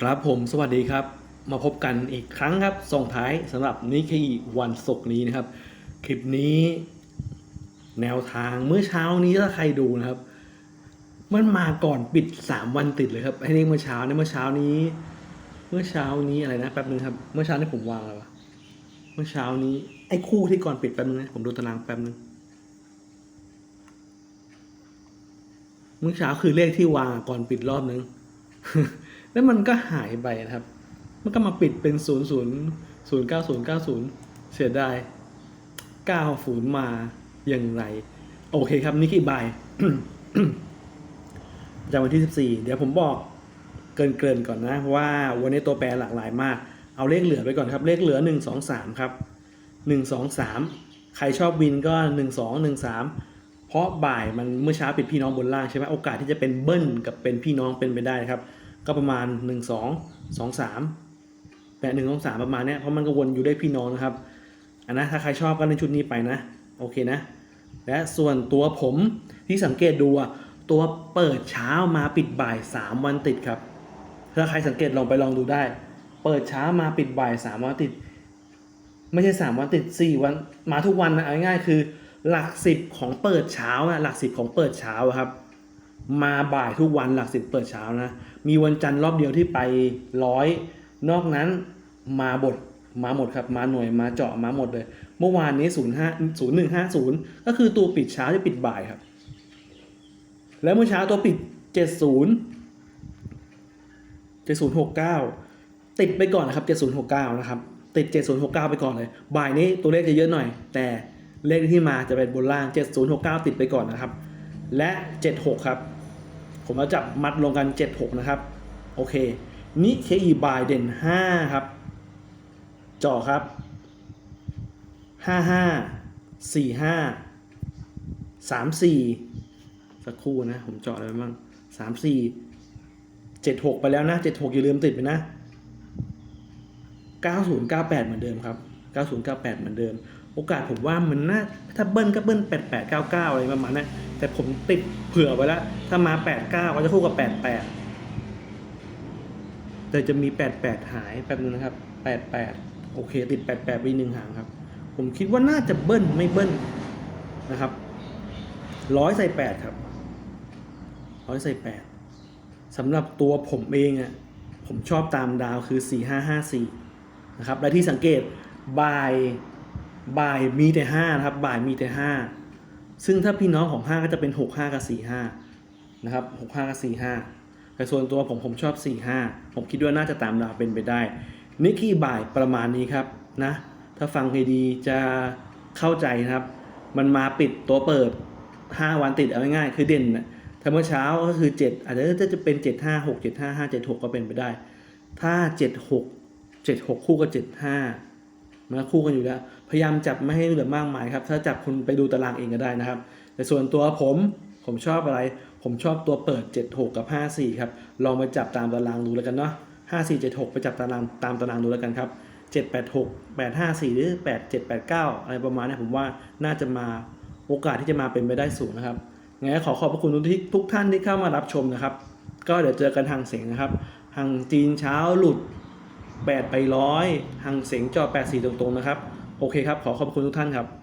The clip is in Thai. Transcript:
ครับผมสวัสดีครับ มาพบกันอีกครั้งครับ ส่งท้ายสำหรับนิเคอีวันศุกร์นี้นะครับ คลิปนี้ แนวทางเมื่อเช้านี้ถ้าใครดูนะครับ มันมาก่อนปิด3วันติดเลยครับไอ้นี่เมื่อเช้าเนี่ยเมื่อเช้านี้ เมื่อเช้านี้อะไรนะแป๊บนึงครับ เมื่อเช้านี้ผมวางอะไรวะเมื่อเช้านี้ไอ้คู่ที่ก่อนปิดแป๊บนึงนะผมดูตารางแป๊บนึงเมื่อเช้าคือเลขที่วางก่อนปิดรอบนึง แล้วมันก็หายไปนะครับ มันก็มาปิดเป็นศูนย์ศูนย์ศูนย์เก้าศูนย์เก้าศูนย์เสียดายเก้าศูนย์มาอย่างไร โอเคครับนี่กี่ใบจากวันที่ 14 เดี๋ยวผมบอกเกินเกินๆก่อนนะ ว่าวันนี้ตัวแปรหลากหลายมาก เอาเลขเหลือไปก่อนครับ เลขเหลือ 1 2 3 ครับ 1 2 3 ใครชอบวินก็ 1 2 1 3 เพราะบ่ายมันเมื่อเช้าปิดพี่น้องบนล่างใช่ไหมโอกาสที่จะเป็นเบิ้ลกับเป็นพี่น้องเป็นไปได้ครับ ก็ประมาณ 1 2 2 3แปดหนึ่งสองสามประมาณเนี้ยเพราะมันก็วนอยู่ได้พี่น้องนะครับอันนะถ้าใครชอบก็เล่นชุดนี้ไปนะโอเคนะ และส่วนตัวผมที่สังเกตดูอะตัวเปิดเช้ามาปิดบ่าย 3 วันติดครับ ถ้าใครสังเกตลองไปลองดูได้ เปิดเช้ามาปิดบ่าย 3 วันติด ไม่ใช่ 3 วันติด 4 วันมาทุกวันนะง่ายๆคือ หลักสิบของเปิดเช้าอะหลักสิบของเปิดเช้าครับ มาบ่ายทุกวันหลักสิบเปิดเช้านะ มีวันจันทร์รอบเดียวที่ไปร้อย นอกนั้นมาบทมาหมดครับ มาหน่วยมาเจาะมาหมดเลย เมื่อวานนี้0 5 0 1 5 0ก็คือตัวปิดเช้าที่ปิดบ่ายครับ แล้วเมื่อเช้าตัวปิด70 7069ติดไปก่อนนะครับ7069นย์หกเก้านะครับ ติด7069ไปก่อนเลย บ่ายนี้ตัวเลขจะเยอะหน่อย แต่เลขที่มาจะเป็นบนล่าง7069ติดไปก่อนนะครับ และ 76 ครับ ผมเอาจับมัดลงกัน 76 นะครับ โอเคนิเคอีบายเด่น 5 ครับ จ่อครับ 55 45 34 สักครู่นะ ผมเจาะอะไรบ้าง 34 76 ไปแล้วนะ 76 อย่าลืมติดไปนะ 9098 เหมือนเดิมครับ 9098 เหมือนเดิม โอกาสผมว่ามันน่าถ้าเบิ้ลก็เบิ้ล8899 อะไรประมาณนั้น แต่ผมติดเผื่อไว้แล้ว ถ้ามา 89 ก็จะคู่กับ 88 แต่จะมี 88 หายแป๊บนึงนะครับ 88 โอเค ติด 88ไปหนึ่งหางครับ ผมคิดว่าน่าจะเบิ้ลไม่เบิ้ลนะครับร้อยใส่8ครับร้อยใส่8สำหรับตัวผมเองอะ่ะผมชอบตามดาวคือ 4554นะครับและที่สังเกตบ่ายบ่ายมีแต่5นะครับบ่ายมีแต่5 ซึ่งถ้าพี่น้องของ 5 ก็จะเป็น 65 กับ 45 นะครับ 65 กับ 45 แต่ส่วนตัวผมผมชอบ 45 ผมคิดว่าน่าจะตามดาเป็นไปได้ นิกกี้บ่ายประมาณนี้ครับนะ ถ้าฟังให้ดีจะเข้าใจนะครับ มันมาปิดตัวเปิด 5 วันติดเอาง่ายๆคือเด่นถ้าเมื่อเช้าก็คือ 7 อาจจะจะเป็น 7 5 6 7 5 5 7 6 ก็เป็นไปได้ ถ้า 7 6 7 6 คู่กับ 7 5 มันก็คู่กันอยู่แล้ว พยายามจับไม่ให้เหลือมากมายครับ ถ้าจับคุณไปดูตารางเองก็ได้นะครับ แต่ส่วนตัวผมผมชอบอะไร ผมชอบตัวเปิด 76 กับ 54 ครับ ลองไปจับตามตารางดูแล้วกันเนาะ54 76 ไปจับตารางตามตารางดูแล้วกันครับ 786 854 หรือ 8789 อะไรประมาณนี้ผมว่าน่าจะมาโอกาสที่จะมาเป็นไปได้สูงนะครับงั้นขอขอบพระคุณทุกท่ทุกท่านที่เข้ามารับชมนะครับ ก็เดี๋ยวเจอกันทางเสียงนะครับ ทางจีนเช้าหลุด 8 ไปร้อยหางเสียงจอ 84 ตรงๆนะครับ โอเคครับ ขอขอบคุณทุกท่านครับ